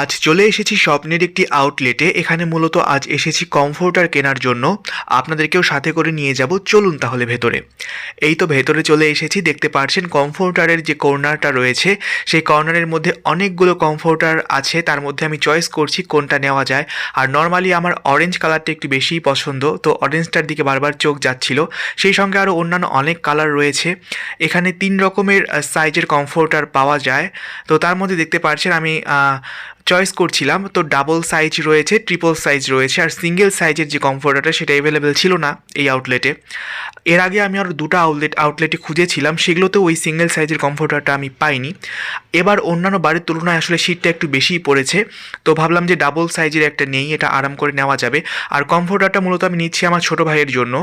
আজ চলে এসেছি স্বপ্নের একটি আউটলেটে এখানে মূলত আজ এসেছি কমফোর্টার কেনার জন্য। আপনাদেরকেও সাথে করে নিয়ে যাব। চলুন তাহলে ভেতরে। এই তো ভেতরে চলে এসেছি। দেখতে পাচ্ছেন কমফোর্টারের যে কর্নারটা রয়েছে, সেই কর্নারের মধ্যে অনেকগুলো কমফোর্টার আছে। তার মধ্যে আমি চয়েস করছি কোনটা নেওয়া যায়। আর নর্মালি আমার অরেঞ্জ কালারটা একটু বেশিই পছন্দ। তো অরেঞ্জটার দিকে বারবার চোখ যাচ্ছিল। সেই সঙ্গে আরও অন্যান্য অনেক কালার রয়েছে। এখানে তিন রকমের সাইজের কমফোর্টার পাওয়া যায়। তো তার মধ্যে দেখতে পাচ্ছেন আমি চয়েস করছিলাম, তো ডাবল সাইজ রয়েছে ট্রিপল সাইজ রয়েছে, আর সিঙ্গেল সাইজের যে কমফোর্টারটা সেটা অ্যাভেলেবেল ছিল না এই আউটলেটে এর আগে আমি আরও দুটো আউটলেট আউটলেটে খুঁজেছিলাম সেগুলোতে ওই সিঙ্গেল সাইজের কমফোর্টারটা আমি পাইনি। এবার অন্যান্য বাড়ির তুলনায় আসলে শীতটা একটু বেশিই পড়েছে, তো ভাবলাম যে ডাবল সাইজের একটা নেই, এটা আরাম করে নেওয়া যাবে। আর কমফোর্টারটা মূলত আমি নিচ্ছি আমার ছোটো ভাইয়ের জন্য।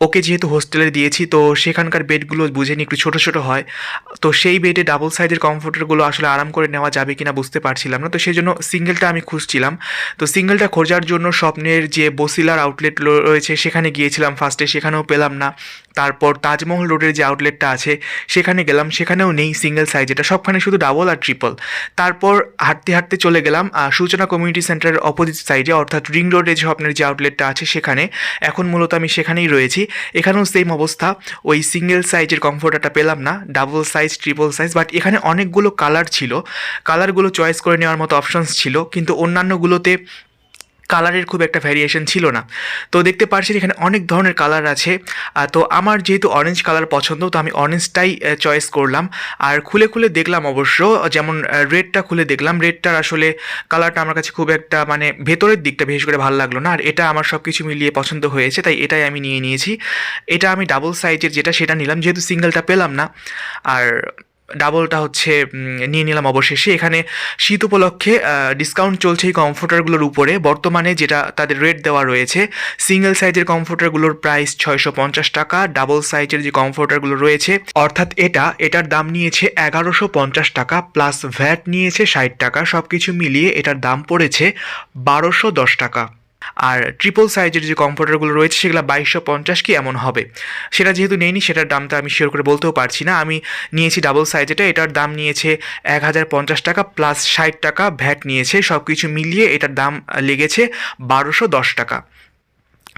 ওকে যেহেতু হোস্টেলে দিয়েছি, তো সেখানকার বেডগুলো বুঝে নিই একটু ছোটো ছোটো হয়। তো সেই বেডে ডাবল সাইজের কমফোর্টারগুলো আসলে আরাম করে নেওয়া যাবে কিনা বুঝতে পারছিলাম না। তো সেই জন্য সিঙ্গেলটা আমি খুঁজছিলাম। তো সিঙ্গেলটা খোঁজার জন্য স্বপ্নের যে বসিলার আউটলেট রয়েছে, সেখানে গিয়েছিলাম ফার্স্টে সেখানেও পেলাম না। তারপর তাজমহল রোডের যে আউটলেটটা আছে, সেখানে গেলাম, সেখানেও নেই সিঙ্গেল সাইজ এটা। সবখানে শুধু ডাবল আর ট্রিপল তারপর হাঁটতে হাঁটতে চলে গেলাম সূচনা কমিউনিটি সেন্টারের অপোজিট সাইডে অর্থাৎ রিং রোডে যে স্বপ্নের যে আউটলেটটা আছে সেখানে। এখন মূলত আমি সেখানেই রয়েছি। এখানেও সেম অবস্থা। ওই সিঙ্গেল সাইজের কমফোর্টারটা পেলাম না double size triple size but এখানে অনেকগুলো কালার ছিল। কালারগুলো চয়েস করে নেওয়ার মতো অপশানস ছিল, কিন্তু অন্যান্যগুলোতে কালারের খুব একটা ভ্যারিয়েশন ছিল না। তো দেখতে পাচ্ছেন এখানে অনেক ধরনের কালার আছে। তো আমার যেহেতু অরেঞ্জ কালার পছন্দ, তো আমি অরেঞ্জটাই চয়েস করলাম। আর খুলে খুলে দেখলাম অবশ্য, যেমন রেডটা খুলে দেখলাম। রেডটার আসলে কালারটা আমার কাছে খুব একটা মানে ভেতরের দিকটা বিশেষ করে ভালো লাগল না। আর এটা আমার সব কিছু মিলিয়ে পছন্দ হয়েছে, তাই এটাই আমি নিয়ে নিয়েছি। এটা আমি ডাবল সাইজের যেটা, সেটা নিলাম। যেহেতু সিঙ্গেলটা পেলাম না। আর ডাবলটা হচ্ছে নিয়ে নিলাম অবশেষে। এখানে শীত উপলক্ষে ডিসকাউন্ট চলছে এই কমফোর্টারগুলোর উপরে। বর্তমানে যেটা তাদের রেট দেওয়া রয়েছে সিঙ্গেল সাইজের কমফোর্টারগুলোর প্রাইস ছয়শো পঞ্চাশ টাকা ডাবল সাইজের যে কমফোর্টারগুলো রয়েছে, অর্থাৎ এটা, এটার দাম নিয়েছে এগারোশো পঞ্চাশ টাকা প্লাস ভ্যাট নিয়েছে ষাট টাকা সব কিছু মিলিয়ে এটার দাম পড়েছে বারোশো দশ টাকা। আর ট্রিপল সাইজের যে কম্পিউটারগুলো রয়েছে, সেগুলো বাইশশো পঞ্চাশ কি এমন হবে? সেটা যেহেতু নেইনি, সেটার দামটা আমি শেয়ার করে বলতেও পারছি না। আমি নিয়েছি ডাবল সাইজেটা এটার দাম নিয়েছে এক হাজার পঞ্চাশ টাকা প্লাস ষাট টাকা ভ্যাট নিয়েছে। সব কিছু মিলিয়ে এটার দাম লেগেছে বারোশো দশ টাকা।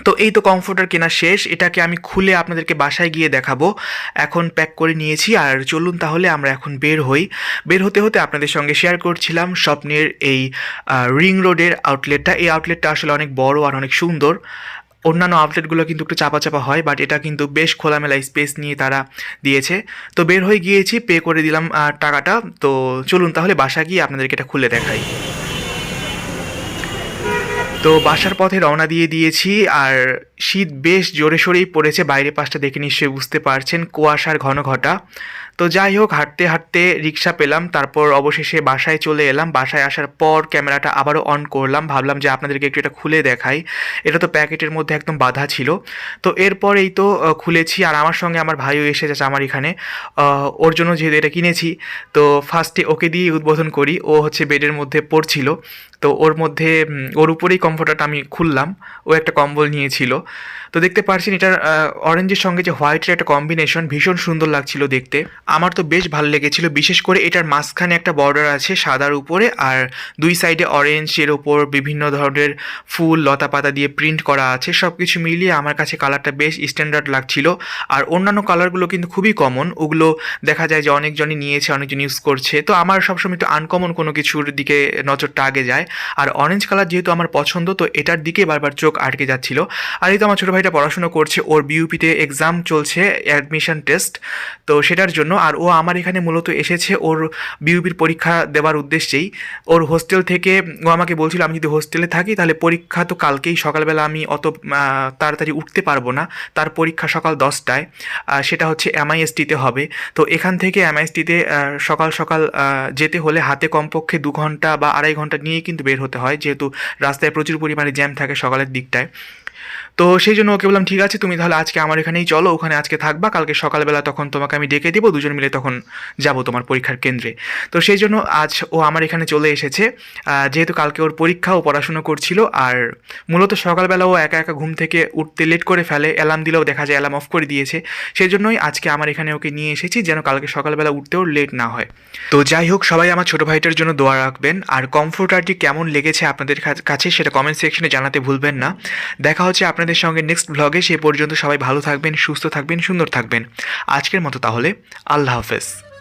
তো এই তো কমফোর্টার কেনা শেষ, এটাকে আমি খুলে আপনাদেরকে বাসায় গিয়ে দেখাবো। এখন প্যাক করে নিয়েছি, আর চলুন তাহলে আমরা এখন বের হই। বের হতে হতে আপনাদের সঙ্গে শেয়ার করছিলাম স্বপ্নের এই রিং রোডের আউটলেটটা এই আউটলেটটা আসলে অনেক বড় আর অনেক সুন্দর। অন্যান্য আউটলেটগুলো কিন্তু একটু চাপা চাপা হয় বাট এটা কিন্তু বেশ খোলামেলা স্পেস নিয়ে তারা দিয়েছে। তো বের হয়ে গিয়েছি পে করে দিলাম টাকাটা। তো চলুন তাহলে বাসা গিয়ে আপনাদেরকে এটা খুলে দেখাই। তো বাসার পথে রওনা দিয়ে দিয়েছি আর শীত বেশ জোরে সোরেই পড়েছে, বাইরে পাশটা দেখে নিশ্চয়ই বুঝতে পারছেন, কুয়াশার ঘন ঘটা। তো যাই হোক, হাঁটতে হাঁটতে রিক্সা পেলাম, তারপর অবশেষে বাসায় চলে এলাম। বাসায় আসার পর ক্যামেরাটা আবারও অন করলাম, ভাবলাম যে আপনাদেরকে একটু এটা খুলে দেখাই। এটা তো প্যাকেটের মধ্যে একদম বাধা ছিল। তো এরপর এই তো খুলেছি আর আমার সঙ্গে আমার ভাইও এসে যাচ্ছে আমার এখানে। ওর জন্য যেহেতু এটা কিনেছি, তো ফার্স্টে ওকে দিয়ে উদ্বোধন করি। ও হচ্ছে বেডের মধ্যে পড়ছিল। তো ওর মধ্যে ওর উপরেই কমফোর্টারটা আমি খুললাম। ও একটা কম্বল নিয়েছিল। তো দেখতে পারছেন এটার অরেঞ্জের সঙ্গে যে হোয়াইটের একটা কম্বিনেশন ভীষণ সুন্দর লাগছিল দেখতে। আমার তো বেশ ভালো লেগেছিল, বিশেষ করে এটার মাঝখানে একটা বর্ডার আছে সাদার উপরে আর দুই সাইডে অরেঞ্জের ওপর বিভিন্ন ধরনের ফুল লতা পাতা দিয়ে প্রিন্ট করা আছে সব কিছু মিলিয়ে আমার কাছে কালারটা বেশ স্ট্যান্ডার্ড লাগছিল। আর অন্যান্য কালারগুলো কিন্তু খুবই কমন ওগুলো দেখা যায় যে অনেকজনই নিয়েছে, অনেকজন ইউজ করছে। তো আমার সবসময় একটু আনকমন কোনো কিছুর দিকে নজরটা আগে যায়। আর অরেঞ্জ কালার যেহেতু আমার পছন্দ, তো এটার দিকে বারবার চোখ আটকে যাচ্ছিল। আর এই তো আমার ছোটো ভাইটা পড়াশোনা করছে, ওর বিউপিতে এক্সাম চলছে অ্যাডমিশন টেস্ট তো সেটার জন্য, আর ও আমার এখানে মূলত এসেছে ওর বিউপির পরীক্ষা দেওয়ার উদ্দেশ্যেই। ওর হোস্টেল থেকে ও আমাকে বলছিল, আমি যদি হোস্টেলে থাকি, তাহলে পরীক্ষা তো কালকেই, সকালবেলা আমি অত তাড়াতাড়ি উঠতে পারব না। তার পরীক্ষা সকাল দশটায় সেটা হচ্ছে এমআইএসটিতে হবে। তো এখান থেকে এমআইএসটিতে সকাল সকাল যেতে হলে হাতে কমপক্ষে দু ঘণ্টা বা আড়াই ঘণ্টা নিয়ে কিন্তু বের হতে হয়, যেহেতু রাস্তায় প্রচুর পরিমাণে জ্যাম থাকে সকালের দিকটায়। তো সেই জন্য ওকে বললাম, ঠিক আছে, তুমি তাহলে আজকে আমার এখানেই চলো, ওখানে আজকে থাকবা, কালকে সকালবেলা তখন তোমাকে আমি ডেকে দেবো, দুজন মিলে তখন যাব তোমার পরীক্ষার কেন্দ্রে। তো সেই জন্য আজ ও আমার এখানে চলে এসেছে। যেহেতু কালকে ওর পরীক্ষা, ও পড়াশুনো করছিল, আর মূলত সকালবেলা ও একা একা ঘুম থেকে উঠতে লেট করে ফেলে অ্যালার্ম দিলেও দেখা যায় অ্যালার্ম অফ করে দিয়েছে। সেই জন্যই আজকে আমার এখানে ওকে নিয়ে এসেছি, যেন কালকে সকালবেলা উঠতে উঠতেও লেট না হয়। তো যাই হোক, সবাই আমার ছোটো ভাইটার জন্য দোয়া রাখবেন, আর কমফোর্টারটি কেমন লেগেছে আপনাদের কাছে, সেটা কমেন্ট সেকশনে জানাতে ভুলবেন না। দেখা হচ্ছে আপনাদের সঙ্গে নেক্সট ব্লগে সে পর্যন্ত সবাই ভালো থাকবেন, সুস্থ থাকবেন, সুন্দর থাকবেন। আজকের মতো তাহলে, আল্লাহ হাফেজ।